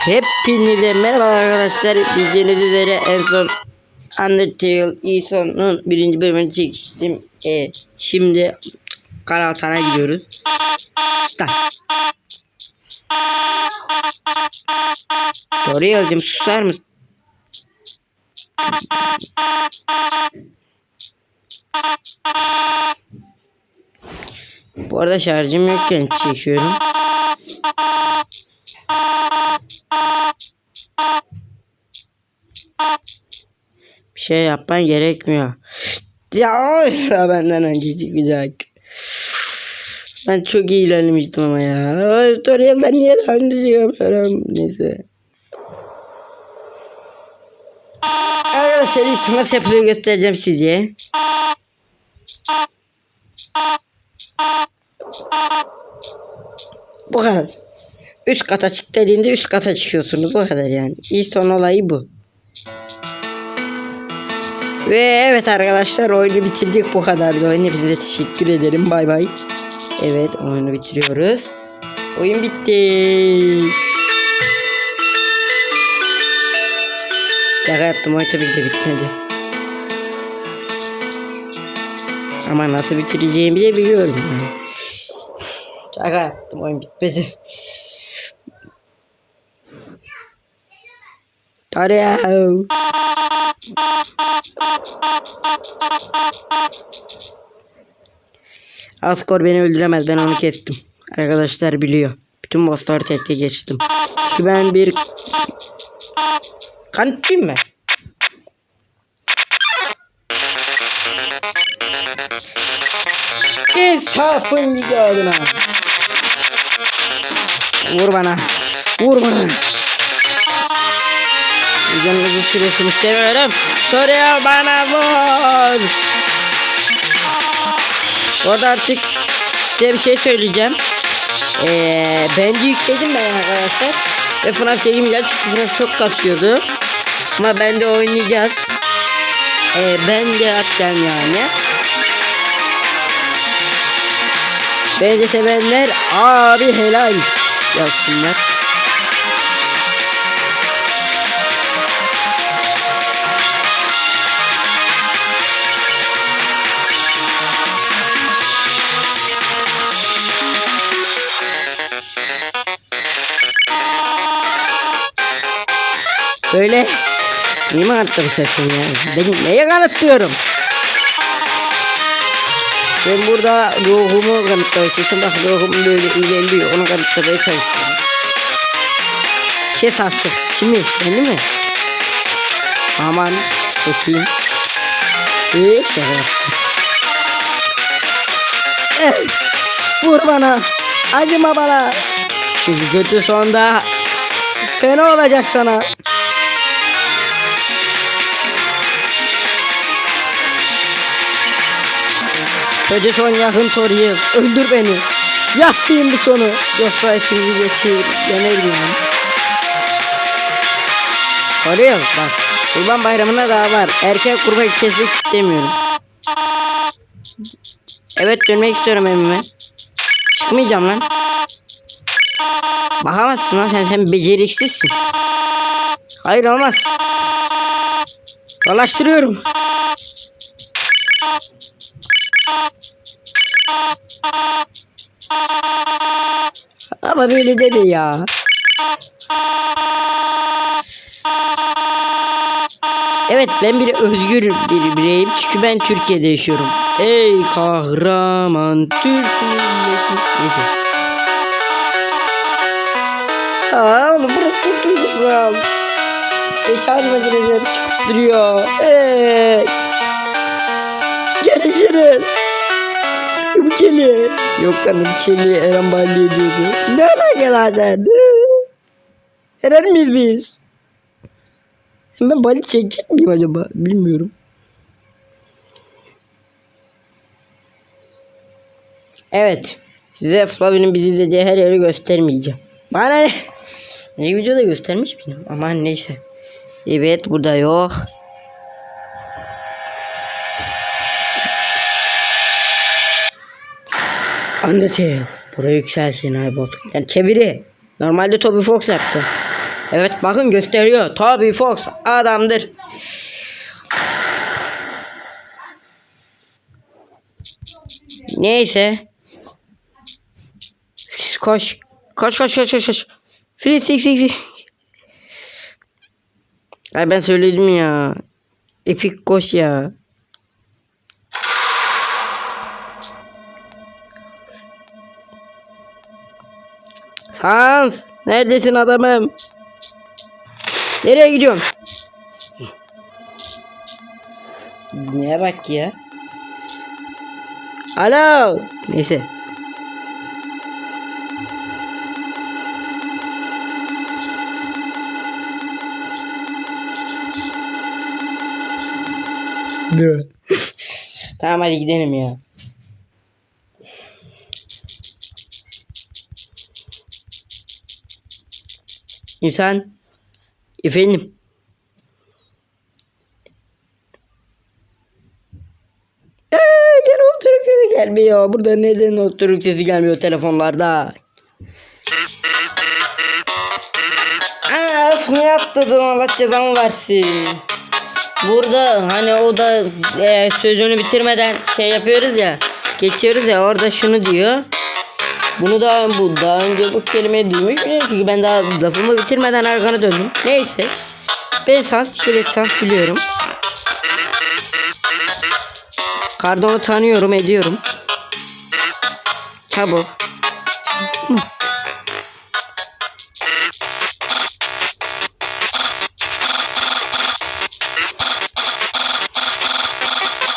Hepinize merhaba arkadaşlar. Bildiğiniz üzere en son Undertale Eason'un birinci bölümünü çekmiştim. E, şimdi Karaltan'a gidiyoruz. Start. Doğru yazdım. Susar mısın? Bu arada şarjım yokken çekiyorum. Şey yapman gerekmiyor. Ya o sıra benden önce çıkacak. Ben çok iyi ilerlemiştim ama ya. Tutorial'dan niye daha önce çıkamıyorum? Neyse. Arkadaşlar işte nasıl yapılıyor göstereceğim size. Bu kadar. Üst kata çık dediğinde üst kata çıkıyorsunuz. Bu kadar yani. İyi son olayı bu. Ve evet arkadaşlar oyunu bitirdik bu kadardı. Oyunu bize teşekkür ederim. Bay bay. Evet oyunu bitiriyoruz. Oyun bitti. Şaka yaptım oyun tabii ki bitmedi. Ama nasıl bitireceğimi de biliyorum yani. Şaka yaptım oyun bitmedi. Tarıyor. Askor beni öldüremez ben onu kestim. Arkadaşlar biliyor. Bütün bossları tek tek geçtim. Çünkü ben bir kanıtçıyım ben. İnsafın adına. Vur bana. Vur bana. Canınızı süresini istemiyorum. Soruyor bana vur. Orada artık size bir şey söyleyeceğim. Ee, bence yükledim ben arkadaşlar. Ve FNAF çekemeyeceğim çünkü FNAF çok kasıyordu. Ama ben de oynayacağız. Ee, ben de atacağım yani. Bence sevenler abi helal yazsınlar. Böyle niye mi kanıtlamışsın ya? Benim neye kanıtlıyorum? Ben burada ruhumu kanıtlamaya çalışıyorum. Bak ruhum böyle ilerliyor. Onu kanıtlamaya çalışıyorum. Kes artık. Kimi? Beni mi? Aman. Keseyim. Eee şaka yaptım. Vur bana. Acıma bana. Çünkü kötü sonda fena olacak sana. Önce son yakın soruyu öldür beni. Yapayım bu sonu. Yoksa hepinizi geçir. Yenerim yani. Soruyor bak. Kurban bayramına daha var. Erken kurban kesmek istemiyorum. Evet dönmek istiyorum evime. Çıkmayacağım lan. Bakamazsın lan sen, sen beceriksizsin. Hayır olmaz. Dolaştırıyorum. Ama böyle deme ya. Evet ben bir özgür bir bireyim çünkü ben Türkiye'de yaşıyorum. Ey kahraman Türk. Neyse. Aa oğlum burası çok duygusal. Beşer makinesi çıkıp duruyor. Hey. Görüşürüz. Bu keli. Yok bu keli Eren Balli diyordu. Ne alakalardan? Eren miyiz biz? Ben Bali çekecek miyim acaba? Bilmiyorum. Evet. Size Flavi'nin bizi izleyeceği her yeri göstermeyeceğim. Bana ne? Ne videoda göstermiş miydim? Aman neyse. Evet burada yok. Undertale. Buraya yükselsin Aybol. Yani çeviri. Normalde Toby Fox yaptı. Evet bakın gösteriyor. Toby Fox adamdır. Neyse. Koş. Koş koş koş koş koş. Free six six. Ay ben söyledim ya. Epik koş ya. Sans. Neredesin adamım? Nereye gidiyorsun? Neye bak ya? Alo. Neyse. Ne? tamam hadi gidelim ya. İnsan efendim Eee gene oturuk sesi gelmiyor. Burada neden oturuk sesi gelmiyor telefonlarda? Öf niye atladın Allah cezamı versin. Burada hani o da e, sözünü bitirmeden şey yapıyoruz ya. Geçiyoruz ya orada şunu diyor. Bunu da bu daha önce bu kelimeyi duymuş muyum? Çünkü ben daha lafımı bitirmeden arkana döndüm. Neyse. Ben sans, çiçelik sans biliyorum. Kardon'u tanıyorum, ediyorum. Mu?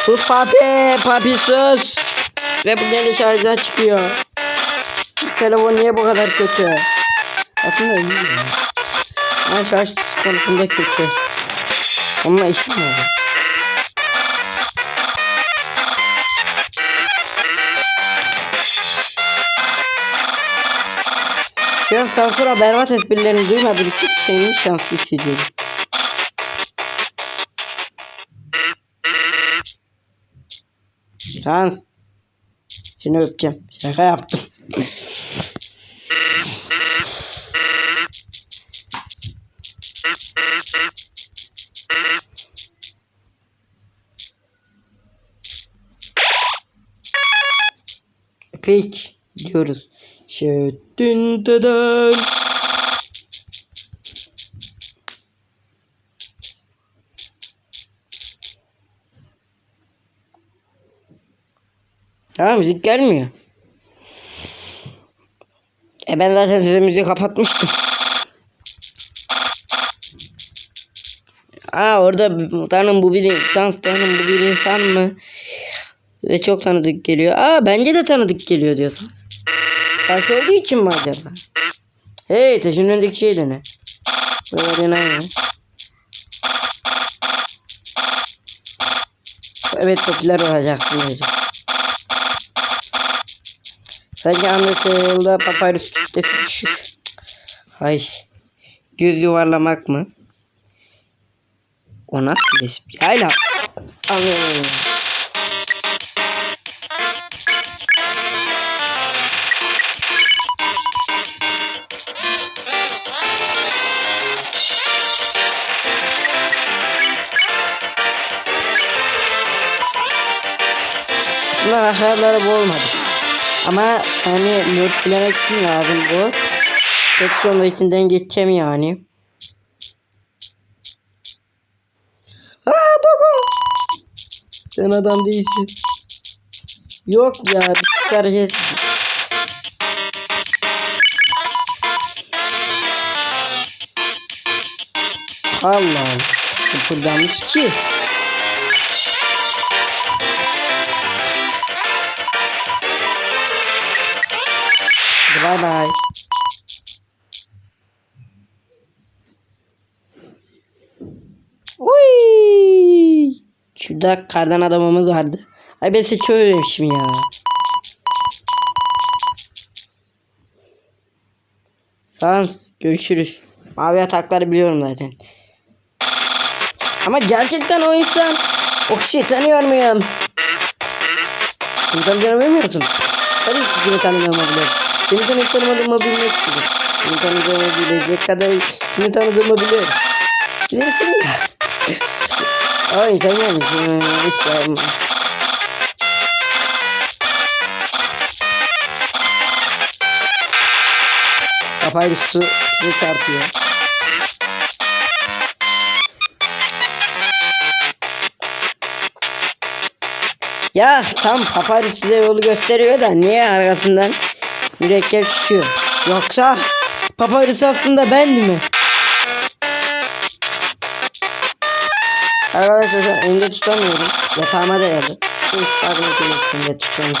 Sus papi, papi sus. Ve bu gene şarjdan çıkıyor. Telefon niye bu kadar kötü? Aslında iyi. Ama şarj konusunda kötü. Onunla işim var. Şu an Sansura berbat esprilerini duymadığım için kendimi şanslı hissediyorum. Şans. Seni öpeceğim. Şaka yaptım. Peki diyoruz. Şeddin deden. Ha müzik gelmiyor. E ben zaten size müziği kapatmıştım. Aa orada tanrım bu bir insan, tanrım bu bir insan mı? Ve çok tanıdık geliyor. Aa bence de tanıdık geliyor diyorsun. Karşı olduğu için mi acaba? Hey taşın önündeki şey de ne? Böyle aynı. Evet popüler olacak böylece. Sanki anlatıldı papyrus kütlesi düşük. Ay. Göz yuvarlamak mı? O nasıl bir espri? Hala. Anlıyorum. Bunlar aşağıları bu olmadı. Ama hani nötlemek için lazım bu. Tek sonra içinden geçeceğim yani. Aa Dogo! Sen adam değilsin. Yok ya bir çıkaracağız. Allah Kıpırdamış ki. Bye. Uy! Şurada kardan adamımız vardı. Ay ben size özlemişim ya. Sans görüşürüz. Mavi atakları biliyorum zaten. Ama gerçekten o insan o kişiyi tanıyor muyum? Sen tanımıyor musun? Tabii ki seni tanımıyorum. Seni tanıyıp tanımadığımı bilmek istedim. Kimi tanıdığımı bilecek kadar kimi tanıdığımı biliyorum. Bilirsin ya. Ay sen gelmişsin. İşte. Kafayla su size çarpıyor. Ya tam papyrus size yolu gösteriyor da niye arkasından mürekkep çıkıyor? Yoksa papyrus aslında ben mi? Arkadaşlar elimde tutamıyorum. Yatağıma dayalı. Şu ısrarın üstünde tutuyorum.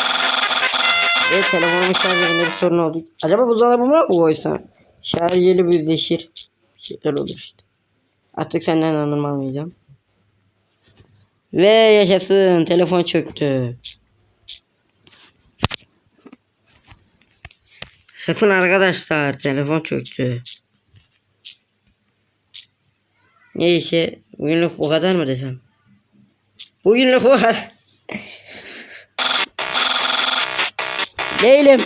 Ve telefonumun şarjında bir sorun oldu. Acaba buzdolabıma mı koysam? Şarj yeri büzleşir. Bir şeyler olur işte. Artık senden anlam almayacağım. Ve yaşasın telefon çöktü. Yaşasın arkadaşlar telefon çöktü. Neyse bugünlük bu kadar mı desem? Bugünlük bu kadar. Değilim.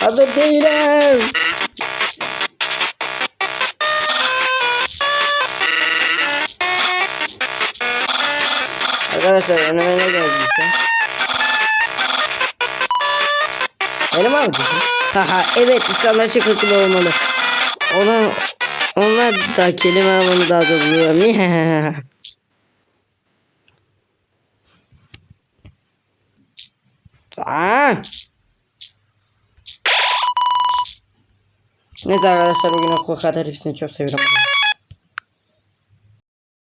Hazır değilim. Arkadaşlar önüme ne geldi mi almışsın? Haha evet insanlar çıkıntılı olmalı. Ona, onlar da kelime anlamını daha da buluyor. Aa! Neyse arkadaşlar bugün okul kadar hepsini çok seviyorum.